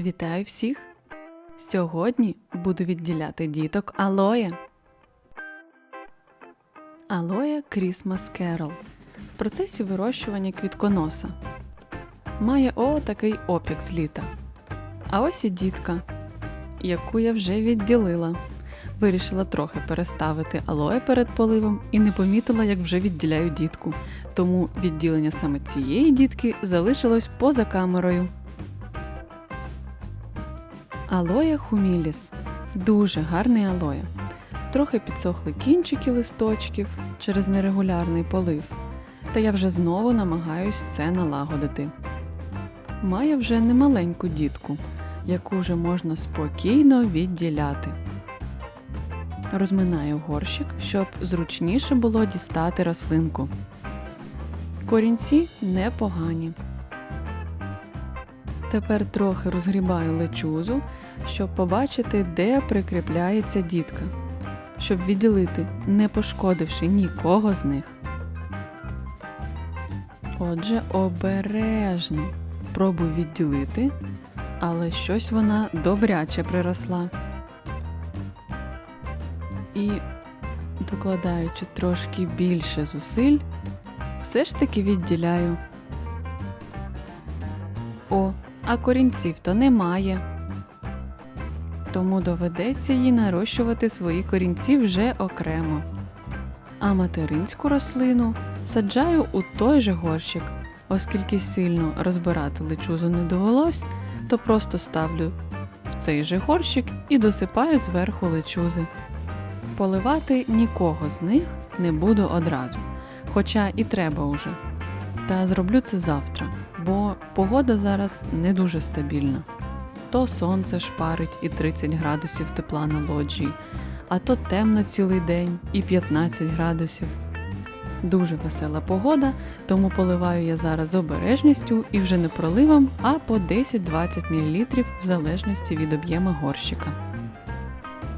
Вітаю всіх! Сьогодні буду відділяти діток алоє. Алоє Christmas Carol в процесі вирощування квітконоса. Має о такий опік з літа. А ось і дітка, яку я вже відділила. Вирішила трохи переставити алоє перед поливом і не помітила, як вже відділяю дітку. Тому відділення саме цієї дітки залишилось поза камерою. Алоя хуміліс. Дуже гарний алоя. Трохи підсохли кінчики листочків через нерегулярний полив. Та я вже знову намагаюсь це налагодити. Має вже немаленьку дітку, яку вже можна спокійно відділяти. Розминаю горщик, щоб зручніше було дістати рослинку. Корінці непогані. Тепер трохи розгрібаю лечузу, щоб побачити, де прикріпляється дітка, щоб відділити, не пошкодивши нікого з них. Отже, обережно пробую відділити, але щось вона добряче приросла. І, докладаючи трошки більше зусиль, все ж таки відділяю. О, а корінців то немає. Тому доведеться їй нарощувати свої корінці вже окремо. А материнську рослину саджаю у той же горщик, оскільки сильно розбирати лечузу не довелось, то просто ставлю в цей же горщик і досипаю зверху лечузи. Поливати нікого з них не буду одразу, хоча і треба уже. Та зроблю це завтра, бо погода зараз не дуже стабільна. То сонце шпарить і 30 градусів тепла на лоджії, а то темно цілий день і 15 градусів. Дуже весела погода, тому поливаю я зараз обережністю і вже не проливом, а по 10-20 мл в залежності від об'єму горщика.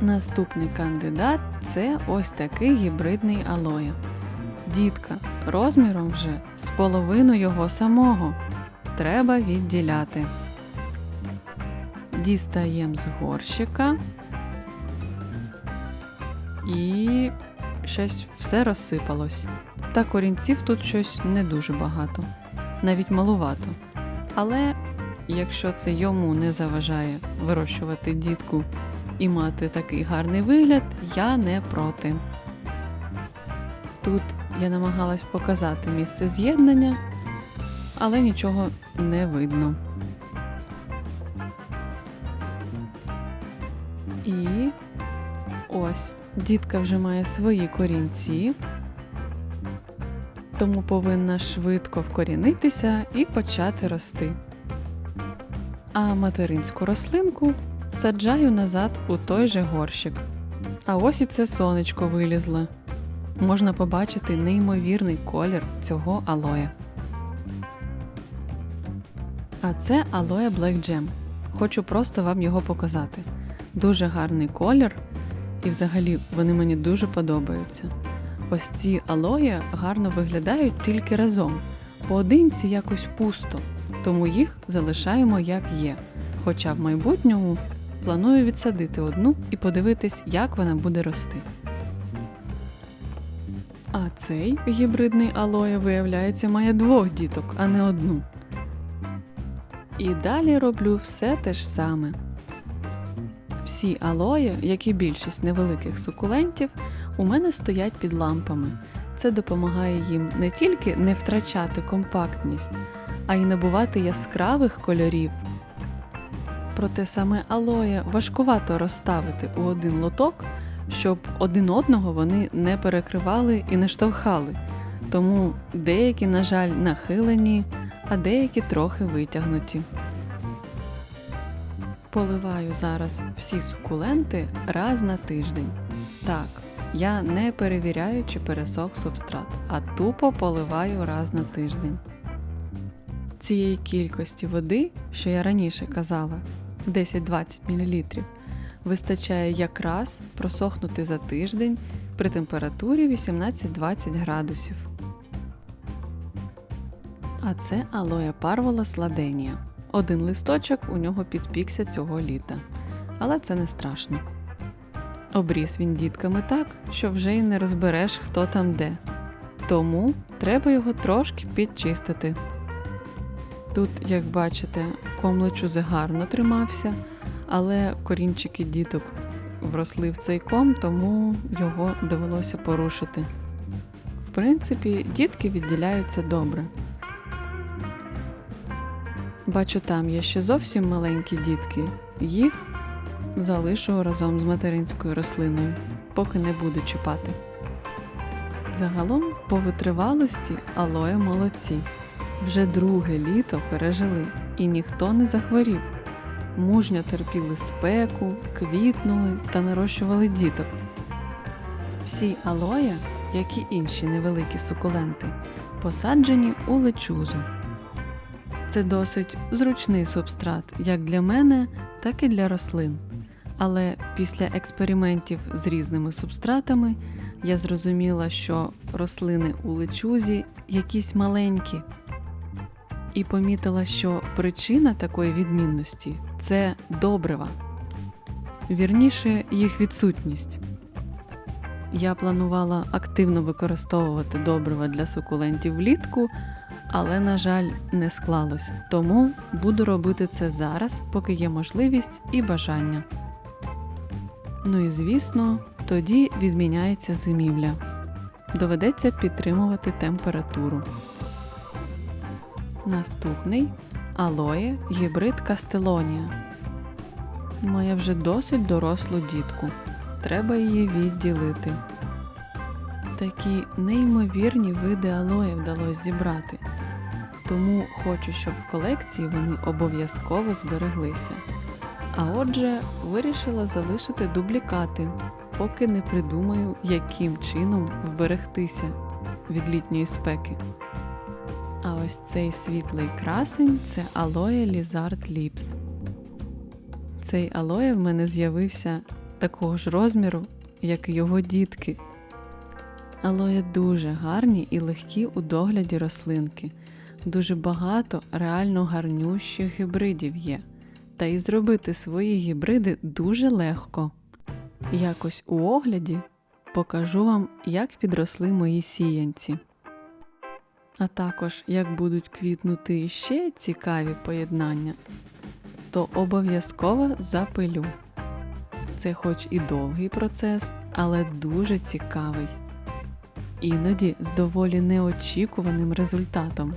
Наступний кандидат це ось такий гібридний алоє. Дітка розміром вже з половину його самого. Треба відділяти. Дістаємо з горщика і щось все розсипалось. Та корінців тут щось не дуже багато, навіть малувато. Але якщо це йому не заважає вирощувати дітку і мати такий гарний вигляд, я не проти. Тут я намагалась показати місце з'єднання, але нічого не видно. Дітка вже має свої корінці, тому повинна швидко вкорінитися і почати рости. А материнську рослинку саджаю назад у той же горщик. А ось і це сонечко вилізло. Можна побачити неймовірний колір цього алоє. А це алоє Black Jam. Хочу просто вам його показати. Дуже гарний колір, і взагалі вони мені дуже подобаються. Ось ці алоє гарно виглядають тільки разом. Поодинці якось пусто, тому їх залишаємо як є. Хоча в майбутньому планую відсадити одну і подивитись, як вона буде рости. А цей гібридний алоє, виявляється, має двох діток, а не одну. І далі роблю все те ж саме. Всі алої, як і більшість невеликих сукулентів, у мене стоять під лампами. Це допомагає їм не тільки не втрачати компактність, а й набувати яскравих кольорів. Проте саме алоє важкувато розставити у один лоток, щоб один одного вони не перекривали і не штовхали. Тому деякі, на жаль, нахилені, а деякі трохи витягнуті. Поливаю зараз всі сукуленти раз на тиждень. Так, я не перевіряю, чи пересох субстрат, а тупо поливаю раз на тиждень. Цієї кількості води, що я раніше казала, 10-20 мл, вистачає якраз просохнути за тиждень при температурі 18-20 градусів. А це алоя парвола сладенія. Один листочок у нього підпікся цього літа, але це не страшно. Обріс він дітками так, що вже й не розбереш, хто там де. Тому треба його трошки підчистити. Тут, як бачите, ком лечузи гарно тримався, але корінчики діток вросли в цей ком, тому його довелося порушити. В принципі, дітки відділяються добре. Бачу, там є ще зовсім маленькі дітки. Їх залишу разом з материнською рослиною, поки не буду чіпати. Загалом, по витривалості, алоє молодці. Вже друге літо пережили, і ніхто не захворів. Мужньо терпіли спеку, квітнули та нарощували діток. Всі алоє, як і інші невеликі сукуленти, посаджені у лечузу. Це досить зручний субстрат як для мене, так і для рослин. Але після експериментів з різними субстратами я зрозуміла, що рослини у лечузі якісь маленькі, і помітила, що причина такої відмінності це добрива, вірніше, їх відсутність. Я планувала активно використовувати добрива для сукулентів влітку, але, на жаль, не склалось. Тому буду робити це зараз, поки є можливість і бажання. Ну і звісно, тоді відміняється зимівля. Доведеться підтримувати температуру. Наступний алоє гібрид Кастелонія. Має вже досить дорослу дітку. Треба її відділити. Такі неймовірні види алоє вдалося зібрати. Тому хочу, щоб в колекції вони обов'язково збереглися. А отже, вирішила залишити дублікати, поки не придумаю, яким чином вберегтися від літньої спеки. А ось цей світлий красень це алоє Lizard Lips. Цей алоє в мене з'явився такого ж розміру, як і його дітки. Алоє дуже гарні і легкі у догляді рослинки. Дуже багато реально гарнющих гібридів є. Та й зробити свої гібриди дуже легко. Якось у огляді покажу вам, як підросли мої сіянці. А також як будуть квітнути ще цікаві поєднання, то обов'язково запилю. Це хоч і довгий процес, але дуже цікавий. Іноді з доволі неочікуваним результатом.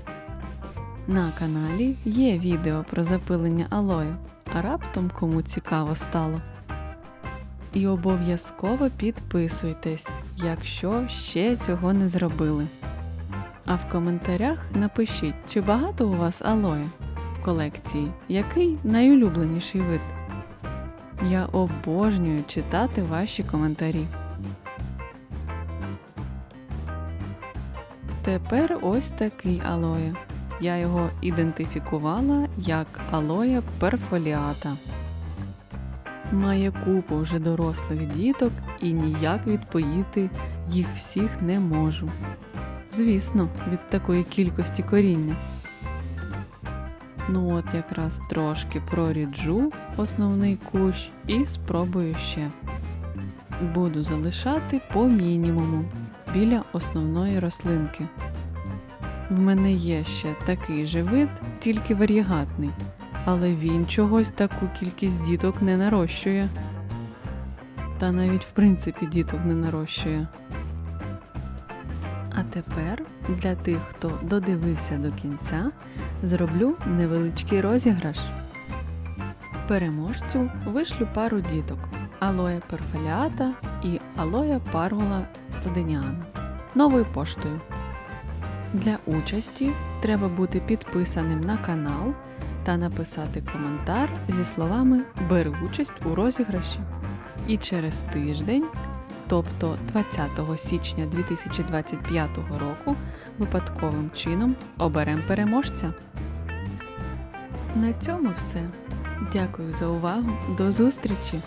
На каналі є відео про запилення алою, а раптом кому цікаво стало. І обов'язково підписуйтесь, якщо ще цього не зробили. А в коментарях напишіть, чи багато у вас алоє в колекції, який найулюбленіший вид. Я обожнюю читати ваші коментарі. Тепер ось такий алоє. Я його ідентифікувала як алоє перфоліата. Має купу вже дорослих діток і ніяк відпоїти їх всіх не можу. Звісно, від такої кількості коріння. Ну от якраз трошки проріджу основний кущ і спробую ще. Буду залишати по мінімуму біля основної рослинки. В мене є ще такий же вид, тільки варігатний, але він чогось таку кількість діток не нарощує. Та навіть в принципі діток не нарощує. А тепер для тих, хто додивився до кінця, зроблю невеличкий розіграш. Переможцю вишлю пару діток алоя перфоліата і алоя паргула стаденіана новою поштою. Для участі треба бути підписаним на канал та написати коментар зі словами Бери участь у розіграші. І через тиждень, тобто 20 січня 2025 року, випадковим чином оберемо переможця. На цьому все. Дякую за увагу. До зустрічі!